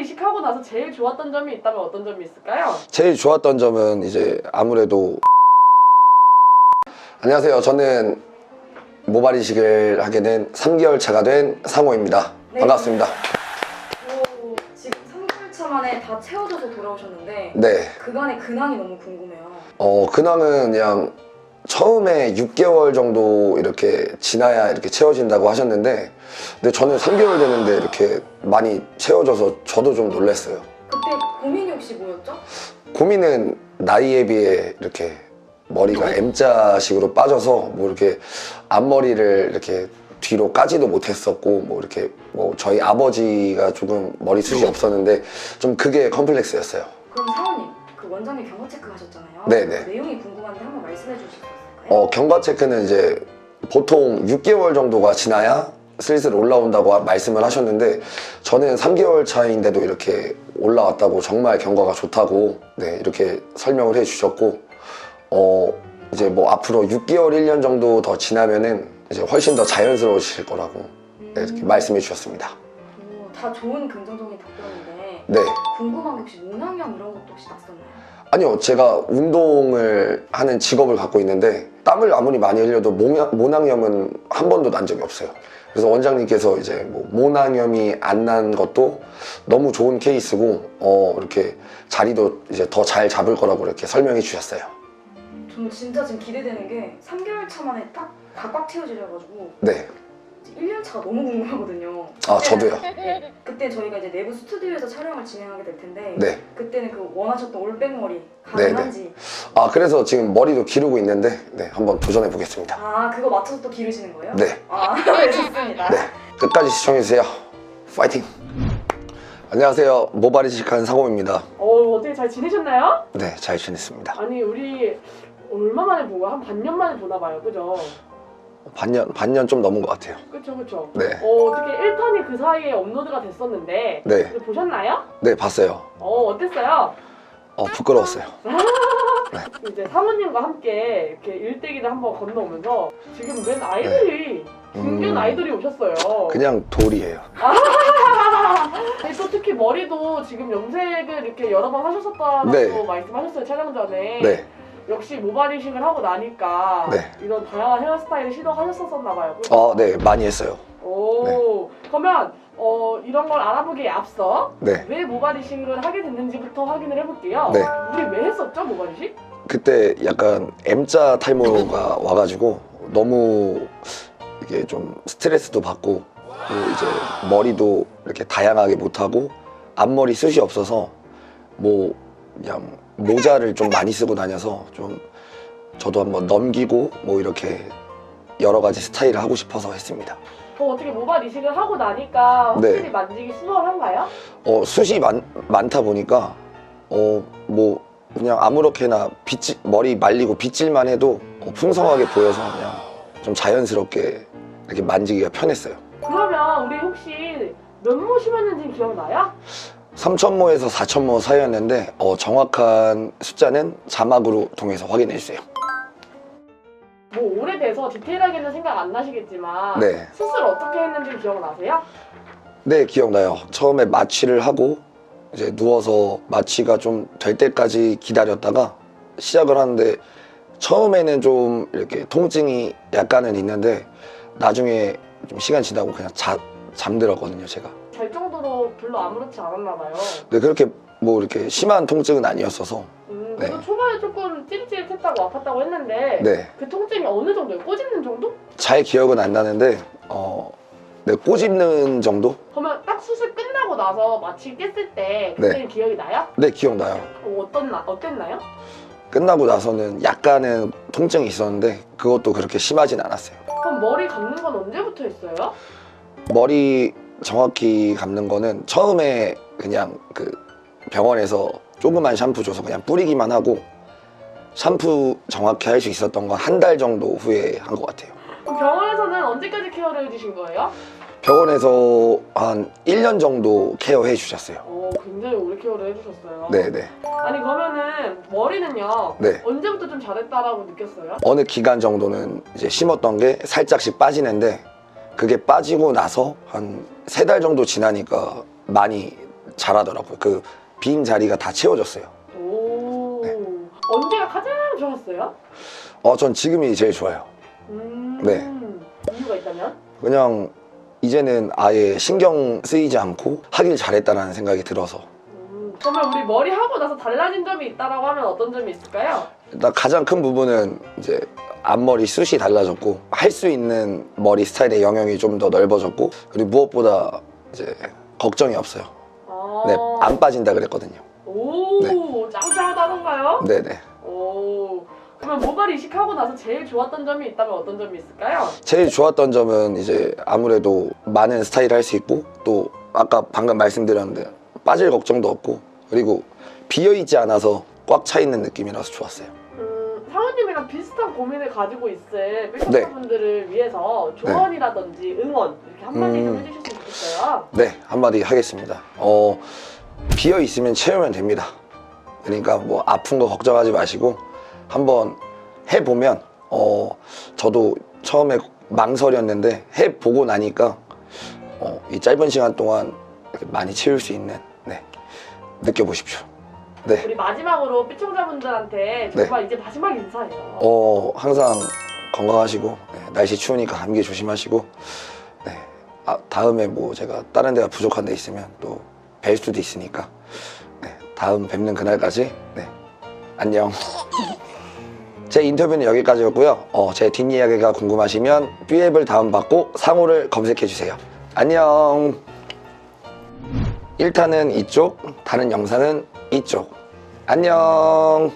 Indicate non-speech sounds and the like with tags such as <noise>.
이식하고 나서 제일 좋았던 점이 있다면 어떤 점이 있을까요? 제일 좋았던 점은 이제 아무래도 안녕하세요. 저는 모발 이식을 하게 된 3개월 차가 된 상호입니다. 네. 반갑습니다. 오, 지금 3개월차 만에 다 채워져서 돌아오셨는데 네. 그간의 근황이 너무 궁금해요. 어, 근황은 그냥 처음에 6개월 정도 이렇게 지나야 이렇게 채워진다고 하셨는데 근데 저는 3개월 되는데 이렇게 많이 채워져서 저도 좀 놀랐어요. 그때 고민이 혹시 뭐였죠? 고민은 나이에 비해 이렇게 머리가 M자식으로 빠져서 뭐 이렇게 앞머리를 이렇게 뒤로 까지도 못했었고 뭐 이렇게 뭐 저희 아버지가 조금 머리숱이 없었는데 좀 그게 컴플렉스였어요. 그럼 사원님, 그 원장님 경과 체크 하셨잖아요. 네네. 그 내용이 궁금한데 한번 말씀해 주실 수 있을까요? 어, 경과 체크는 이제 보통 6개월 정도가 지나야 슬슬 올라온다고 말씀을 하셨는데 저는 3개월 차인데도 이렇게 올라왔다고 정말 경과가 좋다고 네, 이렇게 설명을 해 주셨고 어, 이제 뭐 앞으로 6개월, 1년 정도 더 지나면은 이제 훨씬 더 자연스러우실 거라고 네, 이렇게 말씀해 주셨습니다. 오, 다 좋은 긍정적인 답변인데 네. 궁금한 게 혹시 모낭염 이런 것도 혹시 났었나요? 아니요, 제가 운동을 하는 직업을 갖고 있는데 땀을 아무리 많이 흘려도 모낭, 모낭염은 한 번도 난 적이 없어요. 그래서 원장님께서 이제 뭐 모낭염이 안 난 것도 너무 좋은 케이스고 어 이렇게 자리도 이제 더 잘 잡을 거라고 이렇게 설명해 주셨어요. 저는 진짜 지금 기대되는 게 3개월 차 만에 딱 꽉꽉 채워지셔가지고 네. 1년 차가 너무 궁금하거든요. 아 저도요. 네, 그때 저희가 이제 내부 스튜디오에서 촬영을 진행하게 될 텐데 네. 그때는 그 원하셨던 올백머리 가능한지 아 그래서 지금 머리도 기르고 있는데 네 한번 도전해 보겠습니다. 아 그거 맞춰서 또 기르시는 거예요? 네. 아 네, <laughs> 좋습니다. 네. 끝까지 시청해 주세요. 파이팅. 안녕하세요. 모발 이식한 상호입니다. 어, 어떻게 잘 지내셨나요? 네, 잘 지냈습니다. 아니, 우리 얼마 만에 본 거야? 한 반년 만에 보나 봐요. 그죠? 반년 반년 좀 넘은 것 같아요. 그쵸, 그쵸. 네, 어, 어떻게 1탄이 그 사이에 업로드가 됐었는데 네, 이거 보셨나요? 네 봤어요. 어, 어땠어요? 어 부끄러웠어요. <laughs> 이제 사모님과 함께 이렇게 일대기를 한번 건너오면서 지금 웬 아이들이 중견 음. 아이돌이 오셨어요. 그냥 돌이에요. <laughs> 아니, 또 특히 머리도 지금 염색을 이렇게 여러 번 하셨었다고 네. 말씀하셨어요 촬영 전에. 네, 역시 모발 이식을 하고 나니까 네. 이런 다양한 헤어스타일을 시도하셨었나 봐요. 어, 네 많이 했어요. 오, 그러면 어, 이런 걸 알아보기에 앞서 네, 왜 모발 이식을 하게 됐는지부터 확인을 해볼게요. 네. 우리 왜 했었죠 모발 이식? 그때 약간 M자 탈모가 와가지고 너무 이게 좀 스트레스도 받고 그리고 이제 머리도 이렇게 다양하게 못하고 앞머리 숱이 없어서 뭐 그냥 모자를 좀 많이 쓰고 다녀서 좀 저도 한번 넘기고 뭐 이렇게 여러 가지 스타일을 하고 싶어서 했습니다. 어, 어떻게 모발 이식을 하고 나니까 확실히 네. 만지기 수월한가요? 어, 숱이 많, 많다 보니까 어, 뭐 그냥 아무렇게나 빗질, 머리 말리고 빗질만 해도 어, 풍성하게 보여서 그냥 좀 자연스럽게 이렇게 만지기가 편했어요. 그러면 우리 혹시 몇모 심었는지 기억나요? 3천모에서 4천모 사이였는데 어, 정확한 숫자는 자막으로 통해서 확인해 주세요. 뭐 오래돼서 디테일하게는 생각 안 나시겠지만 네, 수술 어떻게 했는지 기억나세요? 네 기억나요. 처음에 마취를 하고 이제 누워서 마취가 좀 될 때까지 기다렸다가 시작을 하는데 처음에는 좀 이렇게 통증이 약간은 있는데 나중에 좀 시간 지나고 그냥 자, 잠들었거든요 제가. 잘 정도로 별로 아무렇지 않았나 봐요. 근데 그렇게 뭐 이렇게 심한 통증은 아니었어서 음, 그래도 네. 초반에 조금 찌릿찌릿했다고 아팠다고 했는데 네. 그 통증이 어느 정도예요? 꼬집는 정도? 잘 기억은 안 나는데 어, 네, 꼬집는 정도? 그러면 딱 수술 끝나고 나서 마취 깼을 때 그때 는 기억이 나요? 네 기억나요. 어, 어떤 나, 어땠나요? 끝나고 나서는 약간은 통증이 있었는데 그것도 그렇게 심하진 않았어요. 그럼 머리 감는 건 언제부터 했어요? 머리 정확히 감는 거는 처음에 그냥 그 병원에서 조그만 샴푸 줘서 그냥 뿌리기만 하고 샴푸 정확히 할 수 있었던 건 한 달 정도 후에 한 것 같아요. 그럼 병원에서는 언제까지 케어를 해주신 거예요? 병원에서 한 1년 정도 케어해 주셨어요. 오, 굉장히 오래 케어를 해주셨어요. 네네. 아니 그러면은 머리는요 네. 언제부터 좀 잘했다라고 느꼈어요? 어느 기간 정도는 이제 심었던 게 살짝씩 빠지는데 그게 빠지고 나서 한 세 달 정도 지나니까 많이 잘하더라고요. 그 빈 자리가 다 채워졌어요. 오. 네. 언제가 가장 좋았어요? 어, 전 지금이 제일 좋아요. 음. 네. 이유가 있다면? 그냥 이제는 아예 신경 쓰이지 않고 하길 잘했다라는 생각이 들어서 음. 그러면 우리 머리 하고 나서 달라진 점이 있다라고 하면 어떤 점이 있을까요? 일단 가장 큰 부분은 이제 앞머리 숱이 달라졌고 할 수 있는 머리 스타일의 영역이 좀 더 넓어졌고 그리고 무엇보다 이제 걱정이 없어요. 아. 네, 안 빠진다 그랬거든요. 오, 네. 짱짱하다던가요? 네네. 오. 그러면 모발 이식하고 나서 제일 좋았던 점이 있다면 어떤 점이 있을까요? 제일 좋았던 점은 이제 아무래도 많은 스타일을 할 수 있고 또 아까 방금 말씀드렸는데 빠질 걱정도 없고 그리고 비어 있지 않아서 꽉 차 있는 느낌이라서 좋았어요. 비슷한 고민을 가지고 있을 네. 팬분들을 위해서 조언이라든지 응원 이렇게 한마디 좀 음. 해주셨으면 좋겠어요. 네, 한마디 하겠습니다. 어, 비어 있으면 채우면 됩니다. 그러니까 뭐 아픈 거 걱정하지 마시고 한번 해보면 어, 저도 처음에 망설였는데 해보고 나니까 어, 이 짧은 시간 동안 이렇게 많이 채울 수 있는 네, 느껴보십시오. 네, 우리 마지막으로 시청자분들한테 정말 이제 마지막 인사예요. 어, 항상 건강하시고 네, 날씨 추우니까 감기 조심하시고 네, 아, 다음에 뭐 제가 다른 데가 부족한 데 있으면 또 뵐 수도 있으니까 네, 다음 뵙는 그날까지 네, 안녕. <laughs> 제 인터뷰는 여기까지였고요. 어, 제 뒷이야기가 궁금하시면 뷰앱을 다운받고 상호를 검색해주세요. 안녕. 1탄은 이쪽, 다른 영상은 이쪽. 안녕.